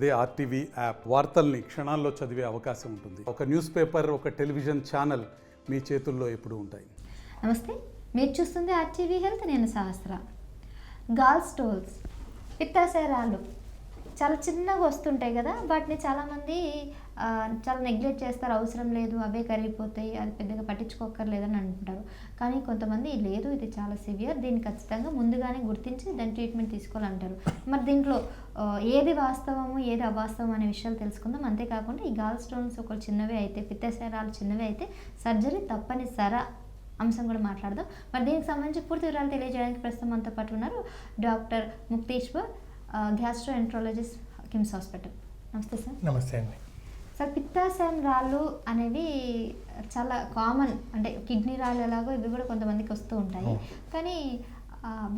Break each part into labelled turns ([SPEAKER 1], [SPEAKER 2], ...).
[SPEAKER 1] అదే RTV app వార్తల్ని క్షణాల్లో చదివే అవకాశం ఉంటుంది. ఒక న్యూస్ పేపర్ ఒక టెలివిజన్ ఛానల్ మీ చేతుల్లో ఎప్పుడు ఉంటాయి.
[SPEAKER 2] నమస్తే మీరు చూస్తుంది ఆర్టీవీ హెల్త్ నేను సహస్ర. గాల్ స్టోల్స్ పిత్తాశయరాలు చాలా చిన్నగా వస్తుంటాయి కదా వాటిని చాలామంది చాలా నెగ్లెక్ట్ చేస్తారు అవసరం లేదు అవే కరిగిపోతాయి అది పెద్దగా పట్టించుకోకర్లేదని అంటుంటారు. కానీ కొంతమంది లేదు ఇది చాలా సివియర్ దీన్ని ఖచ్చితంగా ముందుగానే గుర్తించి దాని ట్రీట్మెంట్ తీసుకోవాలంటారు. మరి దీంట్లో ఏది వాస్తవము ఏది అవాస్తవం అనే విషయాలు తెలుసుకుందాం. అంతేకాకుండా ఈ గాల్ స్టోన్స్ ఒక చిన్నవే అయితే పిత్తశరాలు చిన్నవే అయితే సర్జరీ తప్పనిసరి అంశం కూడా మాట్లాడదాం. మరి దీనికి సంబంధించి పూర్తి వివరాలు తెలియజేయడానికి ప్రస్తుతం మనతో పాటు ఉన్నారు doctor Mukteshwar gastroenterologist KIMS hospital. నమస్తే సార్.
[SPEAKER 3] నమస్తే అండి.
[SPEAKER 2] సార్ పిత్తాశయం రాళ్ళు అనేవి చాలా కామన్. అంటే కిడ్నీ రాళ్ళు ఎలాగో ఇవి కూడా కొంతమందికి వస్తూ ఉంటాయి. కానీ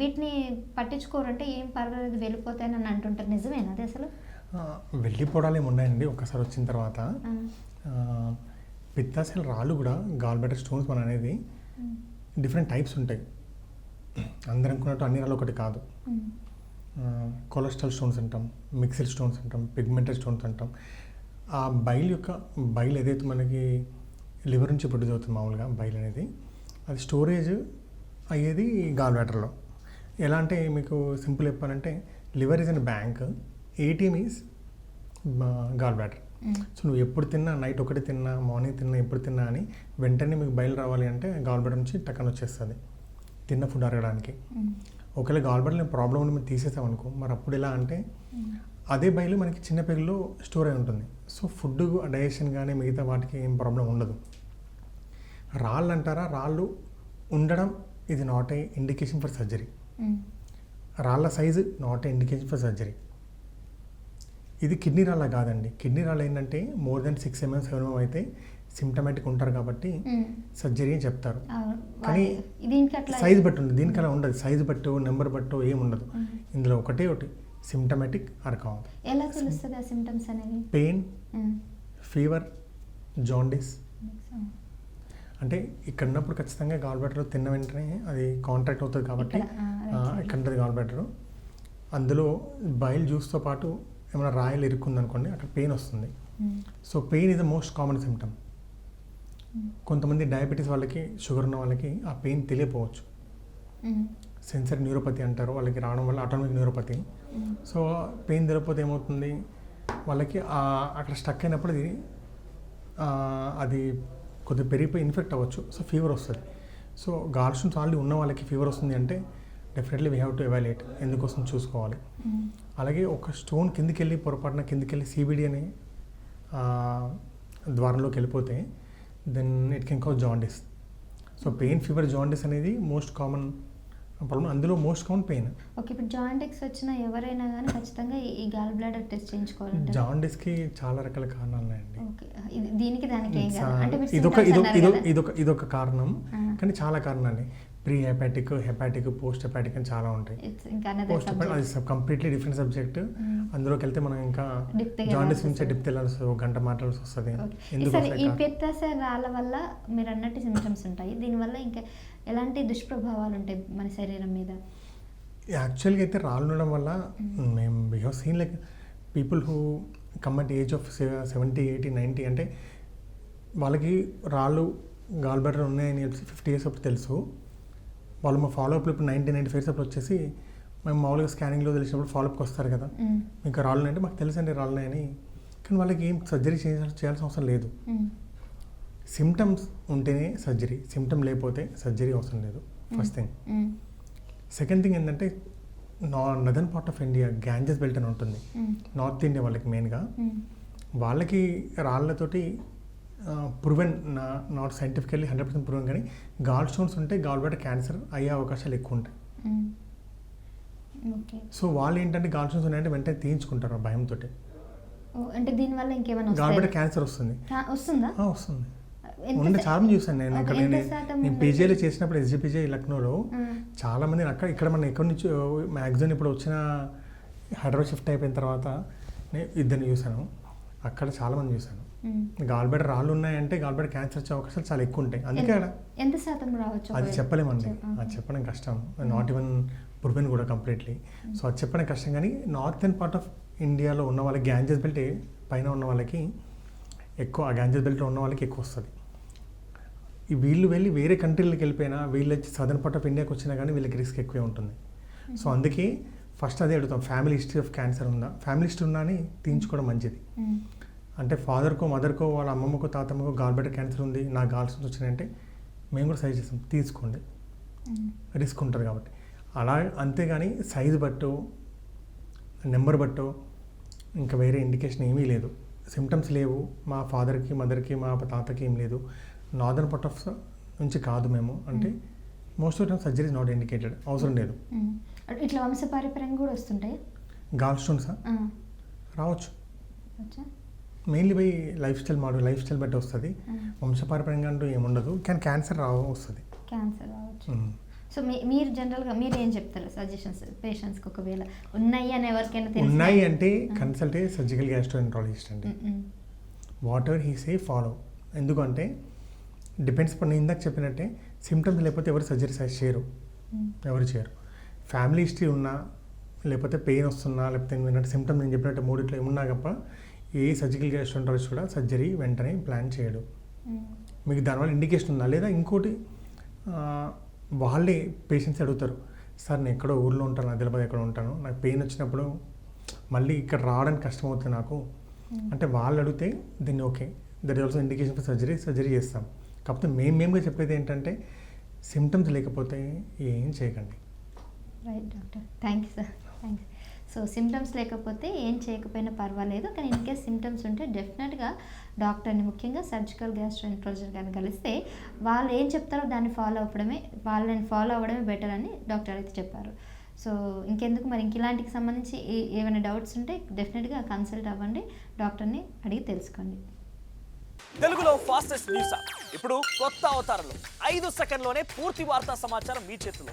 [SPEAKER 2] వీటిని పట్టించుకోరంటే ఏం పర్వాలేదు వెళ్ళిపోతాయని అని అంటుంటారు. నిజమేనా అది అసలు?
[SPEAKER 3] వెళ్ళిపోవడాలు ఏమి ఉన్నాయండి? ఒక్కసారి వచ్చిన తర్వాత. పిత్తాశయాల రాళ్ళు కూడా గాల్ బెటర్ స్టోన్స్ మన అనేది డిఫరెంట్ టైప్స్ ఉంటాయి. అందరం అనుకున్నట్టు అన్ని రాళ్ళు ఒకటి కాదు. కొలెస్ట్రాల్ స్టోన్స్ అంటాం మిక్సిల్ స్టోన్స్ అంటాం పిగ్మెంటెడ్ స్టోన్స్ అంటాం. ఆ బైల్ యొక్క బైల్ ఏదైతే మనకి లివర్ నుంచి ప్రొడ్యూస్ అవుతుంది మామూలుగా బైల్ అనేది అది స్టోరేజ్ అయ్యేది గాల్ బ్యాటర్లో ఎలా అంటే మీకు సింపుల్ చెప్పాలంటే liver is an bank ATM is gall bladder so నువ్వు ఎప్పుడు తిన్నా నైట్ ఒకటి తిన్నా మార్నింగ్ తిన్నా ఎప్పుడు తిన్నా అని వెంటనే మీకు బయలు రావాలి అంటే గాల్ బ్యాటర్ నుంచి టక్కన వచ్చేస్తుంది తిన్న ఫుడ్ అరగడానికి. ఒకవేళ గాల్ బ్యాటర్ ప్రాబ్లం ఉండి మేము తీసేసాం అనుకో మరి అప్పుడు ఎలా అంటే అదే బయలు మనకి చిన్న పెగులో స్టోర్ అయి ఉంటుంది. సో ఫుడ్ డైజెషన్ కానీ మిగతా వాటికి ఏం ప్రాబ్లం ఉండదు. రాళ్ళు అంటారా? రాళ్ళు ఉండడం ఇది not a indication for surgery రాళ్ళ size not a indication for surgery ఇది కిడ్నీ రాళ్ళ కాదండి. కిడ్నీ రాళ్ళు ఏంటంటే more than six mm seven mm అయితే సిమ్టమేటిక్ ఉంటారు కాబట్టి. సర్జరీ అని చెప్తారు. కానీ సైజు బట్టి ఉంది దీనికి అలా ఉండదు. సైజు బట్టో నెంబర్ బట్టో ఏం ఉండదు. ఇందులో ఒకటే ఒకటి. సిమ్టమేటిక్ ఆర్ కామ్
[SPEAKER 2] ఎలా తెలుస్తుంది ఆ సిమ్టమ్స్ అనేవి
[SPEAKER 3] పెయిన్. Fever jaundice. అంటే ఇక్కడ ఉన్నప్పుడు ఖచ్చితంగా గాల్ బ్యాటర్ తిన్న వెంటనే అది కాంట్రాక్ట్ అవుతుంది కాబట్టి
[SPEAKER 2] ఇక్కడ,
[SPEAKER 3] ఉంటుంది గాల్ బ్యాటర్ అందులో బయల్ జ్యూస్తో పాటు ఏమైనా రాయలు ఇరుక్కుంది అనుకోండి అక్కడ పెయిన్ వస్తుంది. So pain is the most common symptom. కొంతమంది డయాబెటీస్ వాళ్ళకి షుగర్ ఉన్న వాళ్ళకి ఆ పెయిన్ తెలియపోవచ్చు
[SPEAKER 2] ఉమ్.
[SPEAKER 3] సెన్సర్ న్యూరోపతి అంటారు. వాళ్ళకి రావడం వల్ల ఆటోమిక్ న్యూరోపతి. సో పెయిన్ తెలియకపోతే ఏమవుతుంది? వాళ్ళకి అక్కడ స్టక్ అయినప్పుడు అది అది కొద్దిగా పెరిగిపోయి ఇన్ఫెక్ట్ అవ్వచ్చు. సో ఫీవర్ వస్తుంది. సో గాల్స్టోన్స్ ఆల్రెడీ ఉన్న వాళ్ళకి ఫీవర్ వస్తుంది అంటే definitely we have to evaluate ఎందుకోసం చూసుకోవాలి. అలాగే ఒక స్టోన్ కిందికి వెళ్ళి పొరపాటున కిందికి వెళ్ళి సిబిడి అనే ద్వారంలోకి వెళ్ళిపోతే then it can cause jaundice. So pain fever jaundice అనేది మోస్ట్ కామన్ ప్రాబ్లం అందులో మోస్ట్ కామన్ పెయిన్
[SPEAKER 2] ఓకే ఇప్పుడు జాయింటిక్స్ వచ్చిన ఎవరైనా కానీ ఖచ్చితంగా ఈ- గాల్ బ్లాడర్ టెస్ట్ చేయించుకోవాలంటారు.
[SPEAKER 3] జాండిస్కి చాలా రకాల కారణాలు ఉన్నాయండి
[SPEAKER 2] ఓకే ఇది దీనికి దానికి మీరు
[SPEAKER 3] ఇదొక ఇదొక ఇదొక కారణం. కానీ చాలా కారణాలు. Pre hepatic hepatic post hepatic అని చాలా ఉంటాయి. Post hepatic. అది కంప్లీట్లీ డిఫరెంట్ సబ్జెక్ట్
[SPEAKER 2] Mm.
[SPEAKER 3] అందులోకి వెళ్తే మనం ఇంకా జాండిస్ నుంచే
[SPEAKER 2] వస్తుంది.
[SPEAKER 3] డిప్ వెళ్ళాల్సి వస్తుంది, ఒక గంట మాట్లాడాల్సి వస్తుంది.
[SPEAKER 2] ఈ పిత్తాశయ రాళ్ళ వల్ల మీరు అన్నట్టు సిమ్టమ్స్ ఉంటాయి. దీనివల్ల ఇంకా ఎలాంటి దుష్ప్రభావాలు ఉంటాయి మన శరీరం మీద?
[SPEAKER 3] యాక్చువల్గా అయితే రాళ్ళు ఉండడం వల్ల మేము we have seen like people who come at age of seventy eighty ninety అంటే వాళ్ళకి రాళ్ళు గాల్ బెటర్ ఉన్నాయని చెప్పి ఫిఫ్టీ ఇయర్స్ అప్పుడు తెలుసు. వాళ్ళు మా ఫాలోఅప్లో ఇప్పుడు నైంటీ నైంటీ ఫైవ్ అప్పుడు వచ్చేసి మేము మామూలుగా స్కానింగ్లో తెలిసినప్పుడు ఫాలోఅప్కి వస్తారు కదా.
[SPEAKER 2] ఉమ్,
[SPEAKER 3] మీకు రాళ్ళు అంటే మాకు తెలుసండి రాళ్ళు ఉన్నాయని కానీ వాళ్ళకి ఏం సర్జరీ చేయాల్సిన చేయాల్సిన అవసరం లేదు. సిమ్టమ్స్ ఉంటేనే సర్జరీ సిమ్టమ్ లేకపోతే సర్జరీ అవసరం లేదు. ఫస్ట్ థింగ్ సెకండ్ థింగ్ ఏంటంటే నా northern part of India Ganges belt అని ఉంటుంది. నార్త్ ఇండియా వాళ్ళకి మెయిన్గా వాళ్ళకి రాళ్ళతోటి proven not scientifically hundred percent proven కానీ గాల్ స్టోన్స్ ఉంటే గాల్ బ్లాడర్ క్యాన్సర్ అయ్యే అవకాశాలు ఎక్కువ ఉంటాయి. సో వాళ్ళు ఏంటంటే గాల్ స్టోన్స్ ఉన్నాయంటే వెంటనే తీయించుకుంటారు ఆ భయంతో
[SPEAKER 2] అంటే దీనివల్ల ఇంకేమైనా
[SPEAKER 3] గాల్? బ్లాడర్ క్యాన్సర్ వస్తుంది.
[SPEAKER 2] వస్తుందా?
[SPEAKER 3] ఉండే చాలా మంది చూసాను నేను ఇక్కడ నేను నేను? పీజీలో చేసినప్పుడు ఎస్జిపిజే లక్నోలో చాలా మంది అక్కడ ఇక్కడ మన ఎక్కడి నుంచి మ్యాక్సిమం ఇప్పుడు వచ్చిన హైదరాబాద్ షిఫ్ట్ అయిపోయిన తర్వాత నేను ఇద్దరిని చూశాను. అక్కడ చాలా మంది చూశాను. గాల్బెడ్ రాళ్ళు ఉన్నాయంటే గాల్బెడ్ క్యాన్సర్ వచ్చే అవకాశాలు చాలా ఎక్కువ ఉంటాయి. అందుకే
[SPEAKER 2] ఎంత- శాతం రావచ్చు
[SPEAKER 3] అది? చెప్పలేమండి.
[SPEAKER 2] చెప్-
[SPEAKER 3] అది చెప్పడం కష్టం. నాట్ ఈవెన్ ప్రూవెన్ కూడా కంప్లీట్లీ సో అది చెప్పడం కష్టం కానీ నార్థన్ పార్ట్ ఆఫ్ ఇండియాలో ఉన్న వాళ్ళకి గ్యాంజెస్ బెల్ట్ పైన ఉన్న వాళ్ళకి ఎక్కువ ఆ గ్యాంజెస్ బెల్ట్లో ఉన్న వాళ్ళకి ఎక్కువ వస్తుంది. ఈ వీళ్ళు వెళ్ళి వేరే కంట్రీలకు వెళ్ళిపోయినా వీళ్ళు వచ్చి సదర్న్ పార్ట్ ఆఫ్ ఇండియాకి వచ్చినా కానీ వీళ్ళకి రిస్క్ ఎక్కువే ఉంటుంది. సో అందుకే ఫస్ట్ అదే అడుగుతాం. ఫ్యామిలీ హిస్టరీ ఆఫ్ క్యాన్సర్ ఉందా? ఫ్యామిలీ హిస్టరీ ఉందా అని తీయించుకోవడం మంచిది. అంటే ఫాదర్కో మదర్కో వాళ్ళ అమ్మమ్మకో తాతమ్మకో గాల్బెటర్ క్యాన్సర్ ఉంది నా గాల్స్ వచ్చినాయంటే మేము కూడా సజెస్ట్ చేస్తాం తీసుకోండి. రిస్క్ ఉంటుంది కాబట్టి. అలా అంతేగాని సైజు బట్టో నెంబర్ బట్టో ఇంకా వేరే ఇండికేషన్ ఏమీ లేదు. సిమ్టమ్స్ లేవు మా ఫాదర్కి మదర్కి మా తాతకి ఏం లేదు. నార్దర్న్ పార్ట్ ఆఫ్ నుంచి కాదు మేము. అంటే most of time surgery not indicated అవసరం లేదు.
[SPEAKER 2] మ్మ్. ఇట్లా వంశపారపర్యంగా కూడా వస్తుంటాయి?
[SPEAKER 3] గాల్ స్టోన్సా. రావచ్చు.
[SPEAKER 2] వచ్చా
[SPEAKER 3] mainly by lifestyle model lifestyle బట్టి వస్తుంది
[SPEAKER 2] మ్మ్.
[SPEAKER 3] వంశపారపర్యంగా అంటూ ఏముండదు కానీ క్యాన్సర్ రావ వస్తుంది
[SPEAKER 2] క్యాన్సర్ రావచ్చు. సో మీ మీరు జనరల్గా మీరు ఏం చెప్తారు సజెషన్స్ పేషెంట్స్కి ఒకవేళ ఉన్నాయి అని ఎవరికైనా
[SPEAKER 3] ఉన్నాయి అంటే. కన్సల్ట్ సర్జికల్ గ్యాస్ట్రోఎంట్రాలజిస్ట్ అండి. Whatever he say follow ఎందుకంటే డిపెండ్స్ ఇప్పుడు నేను ఇందాక చెప్పినట్టే సిమ్టమ్స్ లేకపోతే ఎవరు సర్జరీ సజెస్ట్ చేయరు
[SPEAKER 2] మ్మ్.
[SPEAKER 3] ఎవరు చేయరు ఫ్యామిలీ హిస్టరీ ఉన్నా లేకపోతే పెయిన్ వస్తున్నా లేకపోతే ఏంటంటే సిమ్టమ్ నేను చెప్పినట్టు మూడిట్లో ఏమున్నా తప్ప ఏ సర్జికల్ గ్యాస్ట్రోఎంట్రాలజిస్ట్ కూడా సర్జరీ వెంటనే ప్లాన్ చేయడు. మీకు దానివల్ల ఇండికేషన్ ఉందా? లేదా ఇంకోటి వాళ్ళే పేషెంట్స్ అడుగుతారు సార్ నేను ఎక్కడో ఊర్లో ఉంటాను ఆదిలాబాద్ ఎక్కడ ఉంటాను నాకు పెయిన్ వచ్చినప్పుడు మళ్ళీ ఇక్కడ రావడానికి కష్టం అవుతుంది నాకు అంటే వాళ్ళు అడిగితే దీన్ని okay that also indication for surgery surgery చేస్తాం. కాకపోతే మేము మేముగా చెప్పేది ఏంటంటే సిమ్టమ్స్ లేకపోతే ఏం చేయకండి.
[SPEAKER 2] Right doctor thank you sir thanks so symptoms లేకపోతే ఏం చేయకపోయినా పర్వాలేదు. కానీ ఇన్ కేస్ సిమ్టమ్స్ ఉంటే డెఫినెట్గా డాక్టర్ని ముఖ్యంగా సర్జికల్ గ్యాస్ట్రోఎంట్రాలజర్ గారిని కలిస్తే వాళ్ళు ఏం చెప్తారో దాన్ని ఫాలో అవ్వడమే వాళ్ళని ఫాలో అవ్వడమే బెటర్ అని డాక్టర్ అయితే చెప్పారు. సో ఇంకెందుకు మరి? ఇంక ఇలాంటికి సంబంధించి ఏమైనా డౌట్స్ ఉంటే డెఫినెట్గా కన్సల్ట్ అవ్వండి. డాక్టర్ని అడిగి తెలుసుకోండి.
[SPEAKER 4] తెలుగులో ఫాస్టెస్ట్ న్యూస్ ఇప్పుడు కొత్త అవతారంలో. ఐదు సెకండ్లోనే పూర్తి వార్తా సమాచారం మీ చేతిలో.